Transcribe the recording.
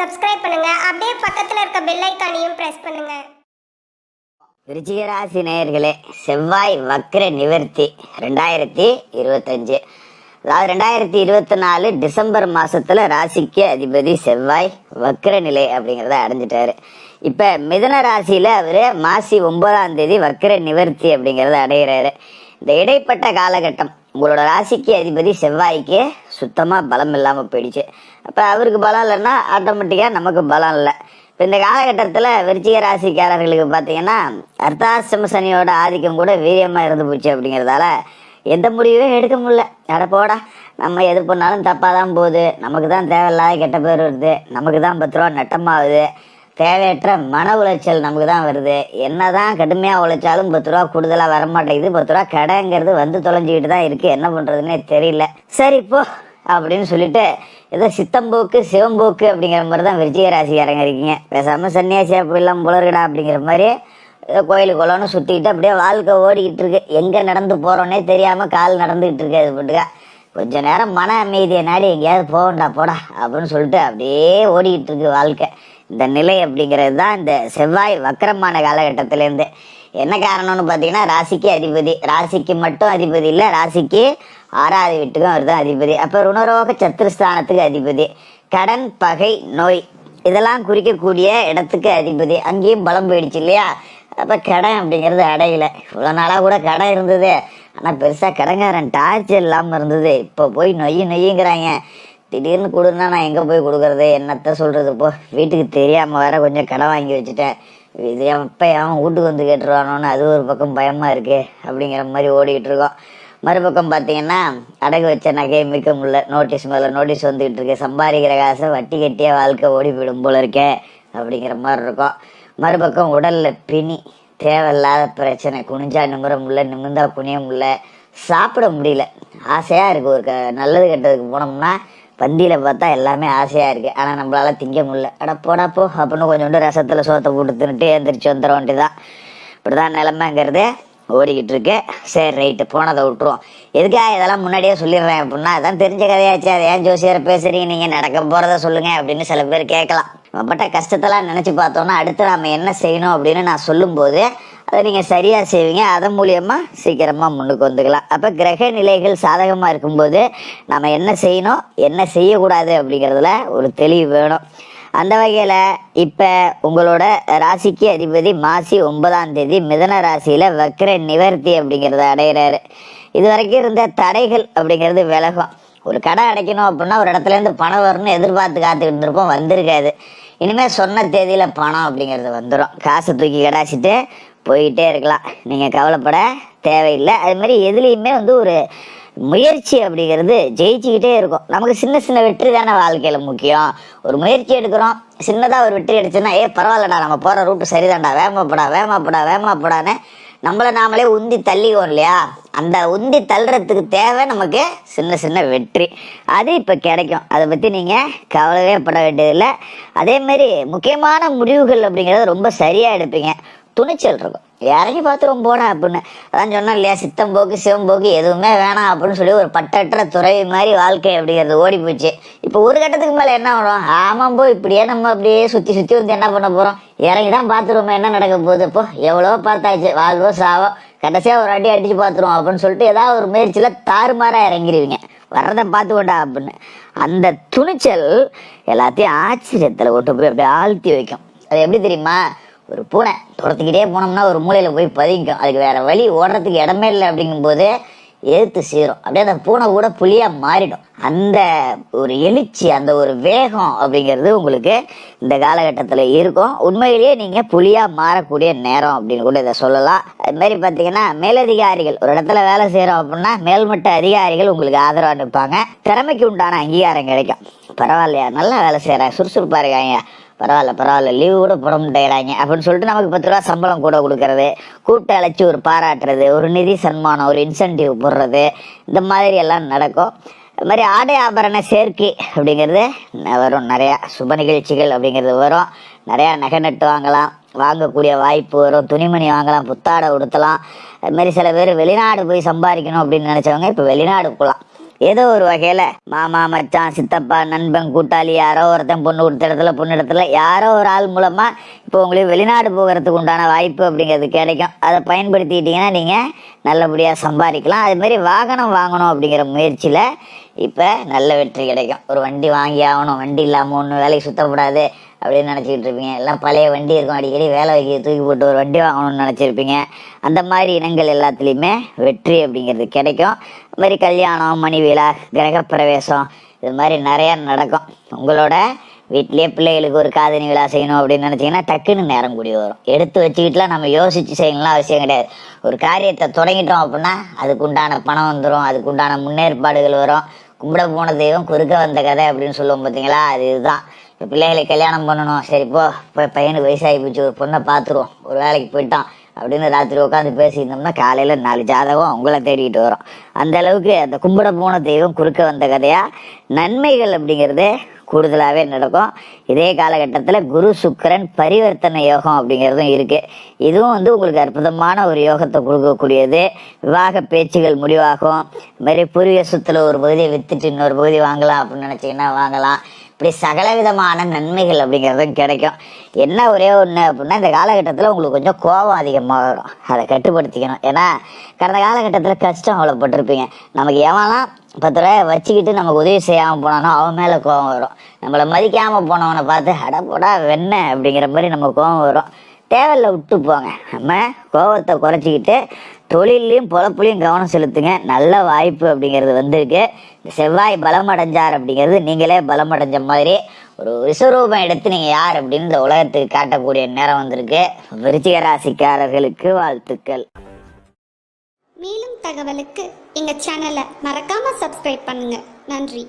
Subscribe பண்ணுங்க. அப்படியே பக்கத்துல இருக்க பெல் ஐக்கானையும் பிரஸ் பண்ணுங்க. விருச்சிக ராசி நேயர்களே செவ்வாய் வக்ர நிவர்த்தி ரெண்டாயிரத்தி இருபத்தஞ்சு. அதாவது ரெண்டாயிரத்தி இருபத்தி நாலு டிசம்பர் மாசத்துல ராசிக்கு அதிபதி செவ்வாய் வக்ர நிலை அப்படிங்கிறத அடைஞ்சிட்டாரு. இப்ப மிதுன ராசியில அவரு மாசி ஒன்பதாம் தேதி வக்ர நிவர்த்தி அப்படிங்கிறத அடைகிறாரு இந்த இடைப்பட்ட காலகட்டம் உங்களோட ராசிக்கு அதிபதி செவ்வாய்க்கு சுத்தமாக பலம் இல்லாமல் போயிடுச்சு. அப்போ அவருக்கு பலம் இல்லைன்னா ஆட்டோமேட்டிக்காக நமக்கு பலம் இல்லை. இப்போ இந்த காலகட்டத்தில் விருச்சிக ராசிக்காரர்களுக்கு பார்த்தீங்கன்னா அர்த்தாசிரம சனியோட ஆதிக்கம் கூட வீரியமாக இருந்து போச்சு அப்படிங்கிறதால எந்த முடிவும் எடுக்க முடியல. அட போடா நம்ம எது பண்ணாலும் தப்பாக தான் போகுது. நமக்கு தான் தேவையில்லாத கெட்ட பேர் வருது. நமக்கு தான் பத்து ரூபா நட்டமாகுது. தேவையற்ற மன உளைச்சல் நமக்கு தான் வருது. என்ன தான் கடுமையாக உழைச்சாலும் பத்து ரூபா கூடுதலாக வரமாட்டேங்குது. பத்து ரூபா கடைங்கிறது வந்து தொலைஞ்சிக்கிட்டு தான் இருக்குது என்ன பண்ணுறதுன்னே தெரியல. சரி போ அப்படின்னு சொல்லிட்டு ஏதோ சித்தம்போக்கு சிவம்போக்கு அப்படிங்கிற மாதிரி தான் விருச்சிக ராசிக்காரங்க இருக்கீங்க. பேசாமல் சன்னியாசியா போயிடலாம் புலர்கடா அப்படிங்கிற மாதிரி ஏதோ கோயில் குளம்னு சுற்றிக்கிட்டு அப்படியே வாழ்க்கை ஓடிக்கிட்டு இருக்கு. எங்கே நடந்து போகிறோன்னே தெரியாமல் கால் நடந்துக்கிட்டு இருக்கு அது போட்டுக்க. கொஞ்ச நேரம் மன அமைதியை நாடி எங்கேயாவது போகண்டா போடா அப்படின்னு சொல்லிட்டு அப்படியே ஓடிக்கிட்டு இருக்கு வாழ்க்கை. இந்த நிலை அப்படிங்கிறது தான் இந்த செவ்வாய் வக்கரமான காலகட்டத்திலேருந்து. என்ன காரணம்னு பார்த்தீங்கன்னா ராசிக்கு அதிபதி. ராசிக்கு மட்டும் அதிபதி இல்லை ராசிக்கு ஆறாவது வீட்டுக்கும் அவர் தான் அதிபதி. அப்போ ருணரோக சத்துருஸ்தானத்துக்கு அதிபதி. கடன் பகை நோய் இதெல்லாம் குறிக்கக்கூடிய இடத்துக்கு அதிபதி. அங்கேயும் பலம் போயிடுச்சு இல்லையா? அப்போ கடன் அப்படிங்கிறது அடையல. இவ்வளோ நாளாக கூட கடன் இருந்தது. ஆனால் பெருசாக கடங்காரன் டார்ச்சர் இல்லாமல் இருந்தது. இப்போ போய் நொய் நொய்யுங்கிறாங்க. திடீர்னு கொடுன்னா நான் எங்கே போய் கொடுக்குறது? என்னத்த சொல்கிறது போ. வீட்டுக்கு தெரியாமல் வேற கொஞ்சம் கடன் வாங்கி வச்சுட்டேன். இது எப்போ அவன் வீட்டுக்கு வந்து கேட்டுருவானோன்னு அது ஒரு பக்கம் பயமாக இருக்குது அப்படிங்கிற மாதிரி ஓடிக்கிட்டு இருக்கோம். மறுபக்கம் பார்த்தீங்கன்னா அடகு வச்ச நகையை மிக்க முடியல. நோட்டீஸ் மேலே நோட்டீஸ் வந்துக்கிட்டு இருக்கு. சம்பாதிக்கிற காசை வட்டி கட்டியாக வாழ்க்கை ஓடி போயிடும் போல இருக்கே அப்படிங்கிற மாதிரி இருக்கும். மறுபக்கம் உடலில் பிணி தேவையில்லாத பிரச்சனை குனிஞ்சா நிமிர முடியல நிமிர்ந்தா குனிய முடியல சாப்பிட முடியல. ஆசையாக இருக்குது ஒரு க நல்லது கெட்டதுக்கு போனோம்னா பந்தியில் பார்த்தா எல்லாமே ஆசையாக இருக்குது ஆனால் நம்மளால திங்க முடியல. அட போடா போ. அப்படின்னு கொஞ்சோண்டு ரசத்தில் சோத்தை போட்டு தின்னுட்டு எந்திரிச்சு வந்துட வேண்டியதான் இப்படிதான் நிலமைங்கிறது ஓடிக்கிட்டு இருக்கு. சரி ரைட்டு போனதை விட்டுருவோம். எதுக்காக இதெல்லாம் முன்னாடியே சொல்லிடுறேன் அப்படின்னா அதான் தெரிஞ்ச கதையாச்சு. அதை ஏன் ஜோசியரை பேசுறீங்க? நீங்கள் நடக்க போகிறத சொல்லுங்க அப்படின்னு சில பேர் கேட்கலாம். நம்மப்பட்ட கஷ்டத்தெல்லாம் நினச்சி பார்த்தோன்னா அடுத்து நம்ம என்ன செய்யணும் அப்படின்னு நான் சொல்லும்போது அதை நீங்கள் சரியாக செய்வீங்க. அதன் மூலியமாக சீக்கிரமாக முன்னுக்கு வந்துக்கலாம். அப்போ கிரக நிலைகள் சாதகமாக இருக்கும்போது நம்ம என்ன செய்யணும்? என்ன செய்யக்கூடாது அப்படிங்கிறதுல ஒரு தெளிவு வேணும். அந்த வகையில் இப்போ உங்களோட ராசிக்கு அதிபதி மாசி ஒன்பதாம் தேதி மிதன ராசியில் வக்ர நிவர்த்தி அப்படிங்கிறத அடைகிறாரு இது வரைக்கும் இருந்த தடைகள் அப்படிங்கிறது விலகும். ஒரு கடை அடைக்கணும் அப்படின்னா ஒரு இடத்துல இருந்து பணம் வரும்னு எதிர்பார்த்து காத்துக்கிட்டு இருப்போம் வந்திருக்காது. இனிமேல் சொன்ன தேதியில் பணம் அப்படிங்கிறது வந்துடும் காசை தூக்கி கடாச்சிட்டு போயிட்டே இருக்கலாம். நீங்கள் கவலைப்பட தேவையில்லை. அது மாதிரி எதுலேயுமே வந்து ஒரு முயற்சி அப்படிங்கிறது ஜெயிச்சுக்கிட்டே இருக்கும். நமக்கு சின்ன சின்ன வெற்றி தானே வாழ்க்கையில் முக்கியம். ஒரு முயற்சி எடுக்கிறோம். சின்னதாக ஒரு வெற்றி அடிச்சோன்னா ஏ பரவாயில்லடா நம்ம போகிற ரூட்டு சரிதான்டா. வேமாப்படா வேமாப்படா வேமாப்படான்னு நம்மளை நாமளே உந்தி தள்ளிக்குவோம் இல்லையா? அந்த உந்தி தள்ளுறதுக்கு தேவை நமக்கு சின்ன சின்ன வெற்றி. அது இப்போ கிடைக்கும். அதை பற்றி நீங்கள் கவலையே பட வேண்டியதில்லை. அதேமாரி முக்கியமான முடிவுகள் அப்படிங்கிறத ரொம்ப சரியாக எடுப்பீங்க. துணிச்சல் இருக்கும். இறங்கி பார்த்துருவோம் போனேன் அப்படின்னு. அதான் சொன்னோம் இல்லையா சித்தம்போக்கு போக்கு சிவம் போக்கு எதுவுமே வேணாம் அப்படின்னு சொல்லி ஒரு பட்டற்ற துறை மாதிரி வாழ்க்கை அப்படிங்கிறது ஓடி போச்சு இப்போ ஒரு கட்டத்துக்கு மேலே என்ன வரும்? ஆமாம் போ இப்படியே நம்ம அப்படியே சுற்றி சுற்றி வந்து என்ன பண்ண போகிறோம் இறங்கி தான் பார்த்துருவோம் என்ன நடக்க போகுது? இப்போ எவ்வளோ பார்த்தாச்சு. வாழ்வோ சாவோ கடைசியாக ஒரு அடி அடித்து பார்த்துருவோம் அப்படின்னு சொல்லிட்டு ஏதாவது ஒரு முயற்சியில் தாறுமாறாக இறங்கிடுவீங்க வர்றதை பார்த்துக்கோண்டா அப்படின்னு. அந்த துணிச்சல் எல்லாத்தையும் ஆச்சரியத்தில் கொண்டு போய் அப்படியே ஆழ்த்தி வைக்கும். அது எப்படி தெரியுமா? ஒரு பூனை துரத்துக்கிட்டே போனோம்னா ஒரு மூலையில் போய் பதிக்கும். அதுக்கு வேற வழி ஓடுறதுக்கு இடமே இல்லை அப்படிங்கும்போது எதிர்த்து சீரும் அப்படியே அந்த பூனை கூட புளியாக மாறிடும். அந்த ஒரு எழுச்சி அந்த ஒரு வேகம் அப்படிங்கிறது உங்களுக்கு இந்த காலகட்டத்தில் இருக்கும். உண்மையிலேயே நீங்கள் புளியாக மாறக்கூடிய நேரம் அப்படின்னு கூட இதை சொல்லலாம். அது மாதிரி பார்த்தீங்கன்னா மேலதிகாரிகள் ஒரு இடத்துல வேலை செய்கிறோம் அப்படின்னா மேல்மட்ட அதிகாரிகள் உங்களுக்கு ஆதரவாக நிற்பாங்க. திறமைக்கு உண்டான அங்கீகாரம் கிடைக்கும். பரவாயில்லையா? நல்லா வேலை செய்கிறாங்க சுறுசுறுப்பாக இருக்காங்க. பரவாயில்ல பரவாயில்ல லீவு கூட போட மாட்டேங்கிறாங்க. அப்படின்னு சொல்லிட்டு நமக்கு பத்து ரூபா சம்பளம் கூட கொடுக்கறது கூட்ட அழைச்சி ஒரு பாராட்டுறது ஒரு நிதி சன்மானம் ஒரு இன்சென்டிவ் போடுறது இந்த மாதிரி எல்லாம் நடக்கும். அது மாதிரி ஆடை ஆபரண சேர்க்கை அப்படிங்கிறது வரும் நிறையா. சுப நிகழ்ச்சிகள் அப்படிங்கிறது வரும். நிறையா நகை நட்டு வாங்கலாம் வாங்கக்கூடிய வாய்ப்பு வரும். துணிமணி வாங்கலாம் புத்தாடை உடுத்தலாம். அது மாதிரி சில பேர் வெளிநாடு போய் சம்பாதிக்கணும் அப்படின்னு நினச்சவங்க இப்போ வெளிநாடு போகலாம். ஏதோ ஒரு வகையில மாமா மச்சான் சித்தப்பா நண்பன் கூட்டாளி யாரோ ஒருத்தன் பொண்ணு கொடுத்த இடத்துல பொண்ணு இடத்துல யாரோ ஒரு ஆள் மூலமா இப்போ உங்களுக்கு வெளிநாடு போகிறதுக்கு உண்டான வாய்ப்பு அப்படிங்கிறது கிடைக்கும். அதை பயன்படுத்திக்கிட்டிங்கன்னா நீங்க நல்லபடியா சம்பாதிக்கலாம். அது மாதிரி வாகனம் வாங்கணும் அப்படிங்கிற முயற்சியில இப்போ நல்ல வெற்றி கிடைக்கும். ஒரு வண்டி வாங்கி ஆகணும். வண்டி இல்லாமல் ஒன்றும் வேலைக்கு சுத்தப்படாது அப்படின்னு நினச்சிக்கிட்டு இருப்பீங்க. எல்லாம் பழைய வண்டி இருக்கும். அடிக்கடி வேலை வைக்க தூக்கி போட்டு ஒரு வண்டி வாங்கணும்னு நினச்சிருப்பீங்க. அந்த மாதிரி இனங்கள் எல்லாத்துலேயுமே வெற்றி அப்படிங்கிறது கிடைக்கும். அது மாதிரி கல்யாணம் மணி விழா கிரகப்பிரவேசம் இது மாதிரி நிறையா நடக்கும். உங்களோட வீட்டிலேயே பிள்ளைகளுக்கு ஒரு காதணி விழா செய்யணும் அப்படின்னு நினச்சிங்கன்னா டக்குன்னு நேரம் கூடி வரும். எடுத்து வச்சுக்கிட்டுலாம் நம்ம யோசிச்சு செய்யணும்லாம் அவசியம் கிடையாது. ஒரு காரியத்தை தொடங்கிட்டோம் அப்படின்னா அதுக்கு உண்டான பணம் வந்துடும் அதுக்கு உண்டான முன்னேற்பாடுகள் வரும். கும்பிட போன தெய்வம் குறுக்க வந்த கதை அப்படின்னு சொல்லுவோம் பார்த்தீங்களா அது இதுதான். இப்போ பிள்ளைகளை கல்யாணம் பண்ணணும். சரி போ. இப்போ பையனுக்கு வயசாகி போச்சு. ஒரு பொண்ணை பார்த்துருவோம். ஒரு வேலைக்கு போயிட்டான் அப்படின்னு ராத்திரி உட்காந்து பேசியிருந்தோம்னா காலையில் நாலு ஜாதகம் உங்களை தேடிக்கிட்டு வரும். அந்த அளவுக்கு அந்த கும்பிட போன தெய்வம் குறுக்க வந்த கதையா? நன்மைகள் அப்படிங்கிறது கூடுதலாகவே நடக்கும். இதே காலகட்டத்தில் குரு சுக்கிரன் பரிவர்த்தனை யோகம் அப்படிங்கிறதும் இருக்குது இதுவும் வந்து உங்களுக்கு அற்புதமான ஒரு யோகத்தை கொடுக்கக்கூடியது. விவாக பேச்சுகள் முடிவாகும். இது மாதிரி பூர்வீக சொத்துல ஒரு பகுதியை வித்துட்டு இன்னொரு பகுதி வாங்கலாம் அப்படின்னு நினச்சிங்கன்னா வாங்கலாம். இப்படி சகல விதமான நன்மைகள் அப்படிங்கிறதும் கிடைக்கும். என்ன ஒரே ஒன்று அப்படின்னா இந்த காலகட்டத்தில் உங்களுக்கு கொஞ்சம் கோபம் அதிகமாக வரும் அதை கட்டுப்படுத்திக்கணும். ஏன்னா கடந்த காலகட்டத்தில் கஷ்டம் அவ்வளோப்பட்டிருப்பீங்க நமக்கு எவன்லாம் பத்து ரூபாய் வச்சுக்கிட்டு நமக்கு உதவி செய்யாமல் போனானோ அவன் மேலே கோபம் வரும். நம்மளை மதிக்காமல் போனவனை பார்த்து அடப்போடா வெண்ண அப்படிங்கிற மாதிரி நம்ம கோபம் வரும். தேவையில்ல விட்டு போங்க. நம்ம கோபத்தை குறைச்சிக்கிட்டு தொழிலையும் பொழப்புலையும் கவனம் செலுத்துங்க. நல்ல வாய்ப்பு அப்படிங்கிறது வந்திருக்கு. செவ்வாய் பலம் அடைஞ்சார் அப்படிங்கிறது நீங்களே பலம் அடைஞ்ச மாதிரி ஒரு விஸ்வரூபம் எடுத்து நீங்கள் யார் அப்படின்னு இந்த உலகத்துக்கு காட்டக்கூடிய நேரம் வந்திருக்கு. விருச்சிக ராசிக்காரர்களுக்கு வாழ்த்துக்கள். மேலும் தகவலுக்கு எங்க சேனலை மறக்காம சப்ஸ்கிரைப் பண்ணுங்க. நன்றி.